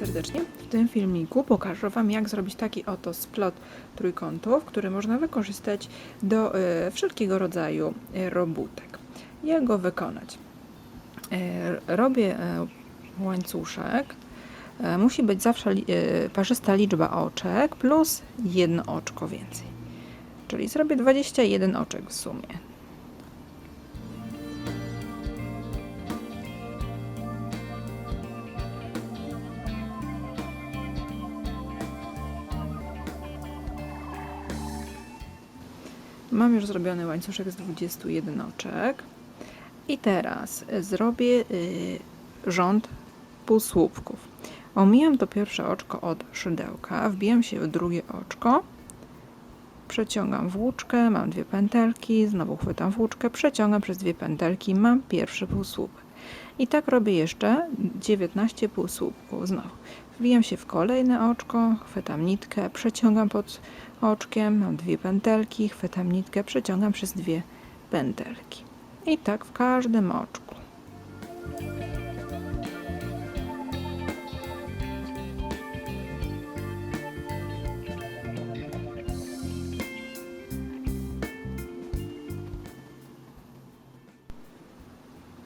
serdecznie. W tym filmiku pokażę Wam, jak zrobić taki oto splot trójkątów, który można wykorzystać do e, wszelkiego rodzaju e, robótek. Jak go wykonać? E, robię łańcuszek. Musi być zawsze parzysta liczba oczek plus jedno oczko więcej. Czyli zrobię 21 oczek w sumie. Mam już zrobiony łańcuszek z 21 oczek. I teraz zrobię y, rząd półsłupków. Omijam to pierwsze oczko od szydełka, wbijam się w drugie oczko, przeciągam włóczkę, mam dwie pętelki, znowu chwytam włóczkę, przeciągam przez dwie pętelki, mam pierwszy półsłupek. I tak robię jeszcze 19 półsłupków. Znowu wbijam się w kolejne oczko, chwytam nitkę, przeciągam pod oczkiem, mam dwie pętelki, chwytam nitkę, przeciągam przez dwie pętelki. I tak w każdym oczku.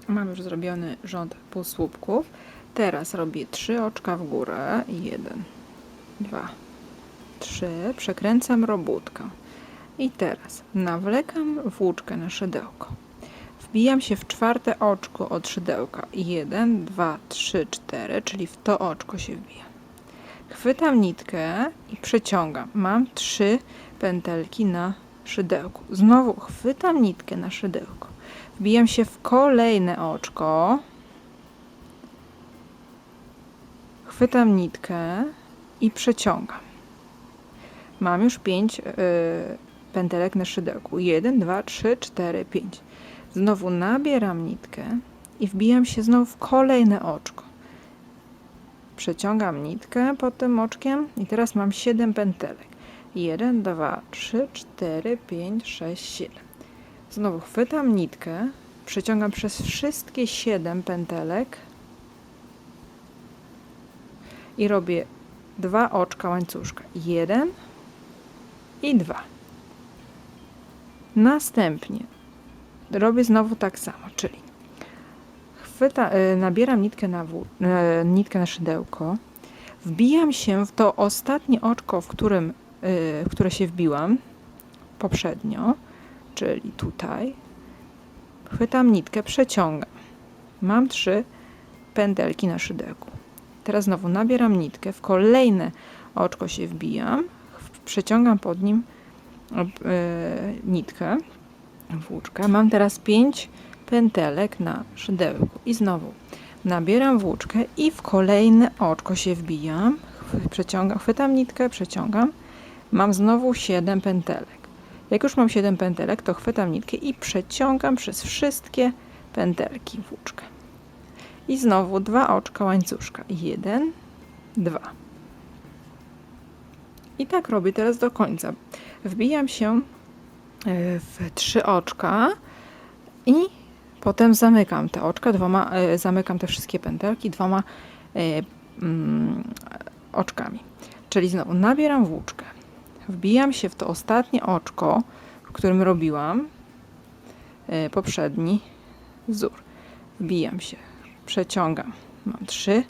Mam już zrobiony rząd półsłupków. Teraz robię trzy oczka w górę. Jeden, dwa, trzy. Przekręcam robótkę. I teraz nawlekam włóczkę na szydełko. Wbijam się w czwarte oczko od szydełka. Jeden, dwa, trzy, cztery, czyli w to oczko się wbijam. Chwytam nitkę i przeciągam. Mam trzy pętelki na szydełku. Znowu chwytam nitkę na szydełko. Wbijam się w kolejne oczko. Chwytam nitkę i przeciągam. Mam już pięć yy, pętelek na szydełku. 1, 2, 3, 4, 5. Znowu nabieram nitkę i wbijam się znowu w kolejne oczko. Przeciągam nitkę pod tym oczkiem i teraz mam 7 pętelek. 1, 2, 3, 4, 5, 6, 7. Znowu chwytam nitkę, przeciągam przez wszystkie 7 pętelek i robię dwa oczka łańcuszka. Jeden i dwa. Następnie robię znowu tak samo, czyli chwyta, y, nabieram nitkę na, y, nitkę na szydełko, wbijam się w to ostatnie oczko, w którym, y, w które się wbiłam poprzednio, czyli tutaj. Chwytam nitkę, przeciągam. Mam trzy pętelki na szydełku. Teraz znowu nabieram nitkę, w kolejne oczko się wbijam, przeciągam pod nim e, nitkę, włóczkę. Mam teraz pięć pętelek na szydełku i znowu nabieram włóczkę i w kolejne oczko się wbijam, przeciągam, chwytam nitkę, przeciągam. Mam znowu 7 pętelek. Jak już mam 7 pętelek, to chwytam nitkę i przeciągam przez wszystkie pętelki włóczkę. I znowu dwa oczka łańcuszka. Jeden, dwa. I tak robię teraz do końca. Wbijam się e, w trzy oczka i potem zamykam te oczka dwoma, e, zamykam te wszystkie pętelki dwoma e, mm, oczkami. Czyli znowu nabieram włóczkę, wbijam się w to ostatnie oczko, w którym robiłam poprzedni wzór. Wbijam się, przeciągam. Mam trzy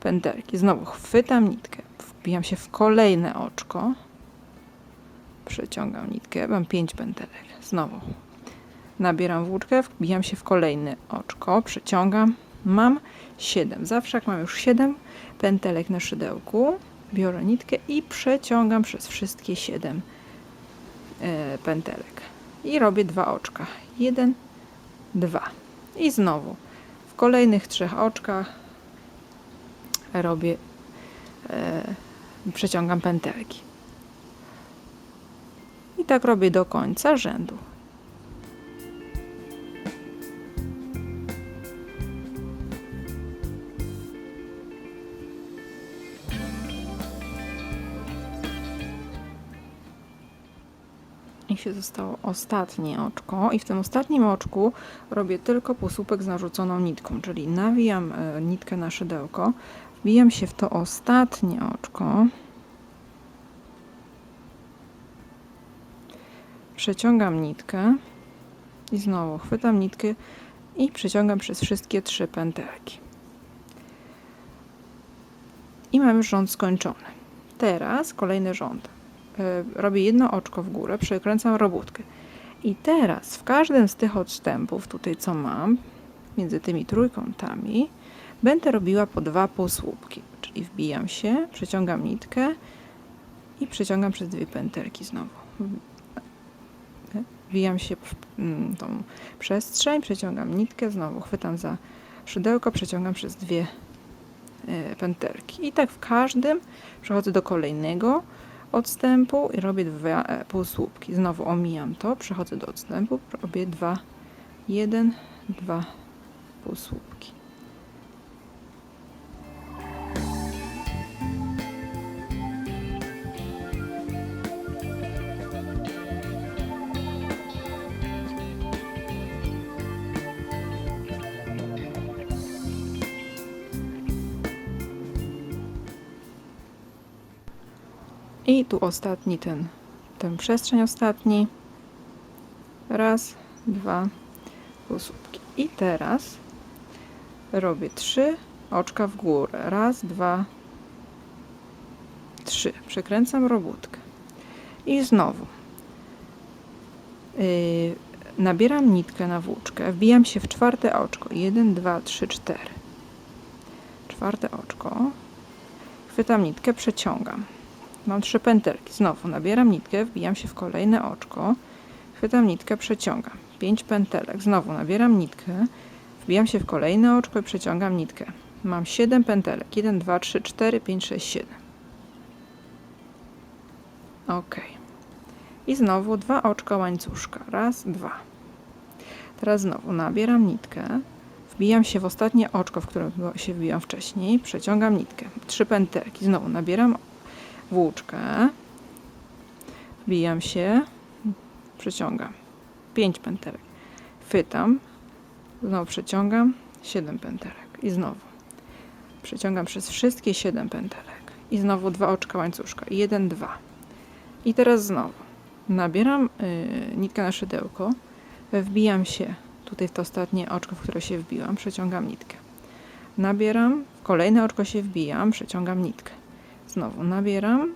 pętelki. Znowu chwytam nitkę, wbijam się w kolejne oczko, przeciągam nitkę, mam pięć pętelek. Znowu nabieram włóczkę, wbijam się w kolejne oczko, przeciągam, mam 7. Zawsze jak mam już 7 pętelek na szydełku, biorę nitkę i przeciągam przez wszystkie 7 e, pętelek. I robię dwa oczka. Jeden, dwa. I znowu kolejnych trzech oczkach robię, e, przeciągam pętelki. I tak robię do końca rzędu. Się zostało ostatnie oczko i w tym ostatnim oczku robię tylko półsłupek z narzuconą nitką, czyli nawijam e, nitkę na szydełko, wbijam się w to ostatnie oczko, przeciągam nitkę i znowu chwytam nitkę i przeciągam przez wszystkie trzy pętelki. I mam już rząd skończony. Teraz kolejny rząd. E, Robię jedno oczko w górę, przekręcam robótkę. I teraz w każdym z tych odstępów, tutaj co mam, między tymi trójkątami, będę robiła po dwa półsłupki. Czyli wbijam się, przeciągam nitkę i przeciągam przez dwie pętelki znowu. Wbijam się w mm, tą przestrzeń, przeciągam nitkę, znowu chwytam za szydełko, przeciągam przez dwie e, pętelki. I tak w każdym przechodzę do kolejnego odstępu i robię dwa e, półsłupki. Znowu omijam to, przechodzę do odstępu, robię dwa, jeden, dwa półsłupki. I tu ostatni ten, ten przestrzeń ostatni. Raz, dwa półsłupki. I teraz robię trzy oczka w górę. Raz, dwa, trzy. Przekręcam robótkę. I znowu yy, nabieram nitkę na włóczkę, wbijam się w czwarte oczko. Jeden, dwa, trzy, cztery. Czwarte oczko. Chwytam nitkę, przeciągam. Mam trzy pętelki. Znowu nabieram nitkę, wbijam się w kolejne oczko, chwytam nitkę, przeciągam. Pięć pętelek. Znowu nabieram nitkę, wbijam się w kolejne oczko i przeciągam nitkę. Mam 7 pętelek. 1, 2, 3, 4, 5, 6, 7. Ok. I znowu dwa oczka łańcuszka. Raz, dwa. Teraz znowu nabieram nitkę, wbijam się w ostatnie oczko, w którym się wbijam wcześniej, przeciągam nitkę. Trzy pętelki. Znowu nabieram włóczkę, wbijam się, przeciągam. 5 pętelek. Chwytam, znowu przeciągam, 7 pętelek i znowu. Przeciągam przez wszystkie 7 pętelek i znowu dwa oczka łańcuszka. 1, 2. I teraz znowu nabieram yy, nitkę na szydełko, wbijam się tutaj w to ostatnie oczko, w które się wbiłam, przeciągam nitkę. Nabieram, w kolejne oczko się wbijam, przeciągam nitkę. Znowu nabieram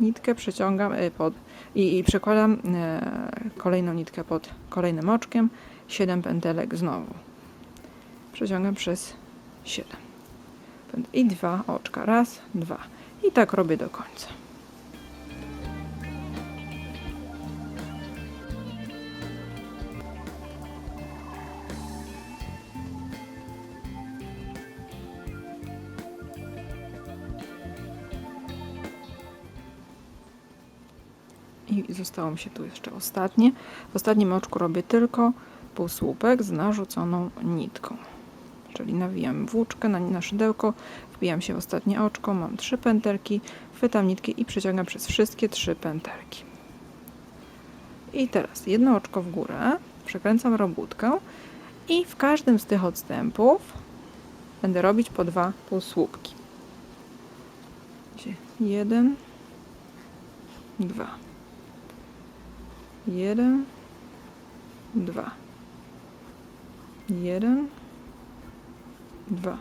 nitkę, przeciągam y, pod i, i przekładam e, kolejną nitkę pod kolejnym oczkiem. 7 pętelek znowu. Przeciągam przez 7. I dwa oczka. Raz, dwa. I tak robię do końca. I zostało mi się tu jeszcze ostatnie. W ostatnim oczku robię tylko półsłupek z narzuconą nitką. Czyli nawijam włóczkę na, na szydełko, wbijam się w ostatnie oczko, mam trzy pętelki, chwytam nitkę i przeciągam przez wszystkie trzy pętelki. I teraz jedno oczko w górę, przekręcam robótkę i w każdym z tych odstępów będę robić po dwa półsłupki. Jeden, dwa jeden, dwa, jeden, dwa,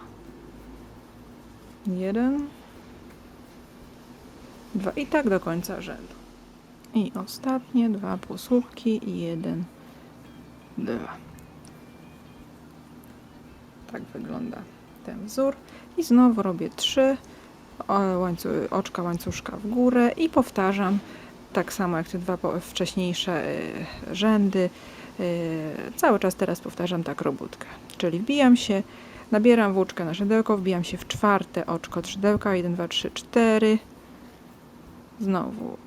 jeden, dwa. I tak do końca rzędu. I ostatnie dwa półsłupki i jeden, dwa. Tak wygląda ten wzór. I znowu robię trzy. Oczka łańcuszka w górę. I powtarzam tak samo jak te dwa wcześniejsze y, rzędy. Y, cały czas teraz powtarzam tak robótkę. Czyli wbijam się, nabieram włóczkę na szydełko, wbijam się w czwarte oczko od szydełka, 1, 2, 3, 4. Znowu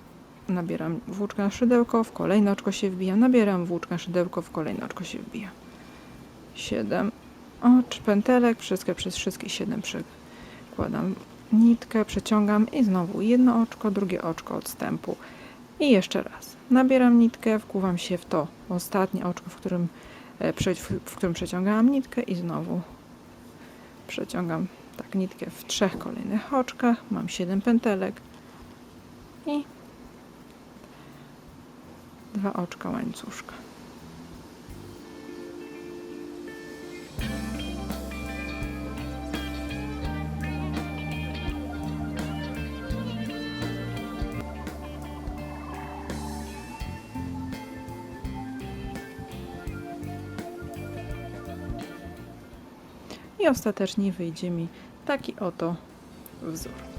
nabieram włóczkę na szydełko, w kolejne oczko się wbijam, nabieram włóczkę na szydełko, w kolejne oczko się wbijam. 7 ocz, pętelek, wszystkie przez wszystkie 7 przekładam nitkę, przeciągam i znowu jedno oczko, drugie oczko odstępu. I jeszcze raz. Nabieram nitkę, wkuwam się w to ostatnie oczko, w którym, e, w którym przeciągałam nitkę i znowu przeciągam tak nitkę w trzech kolejnych oczkach, mam 7 pętelek i dwa oczka łańcuszka. I ostatecznie wyjdzie mi taki oto wzór.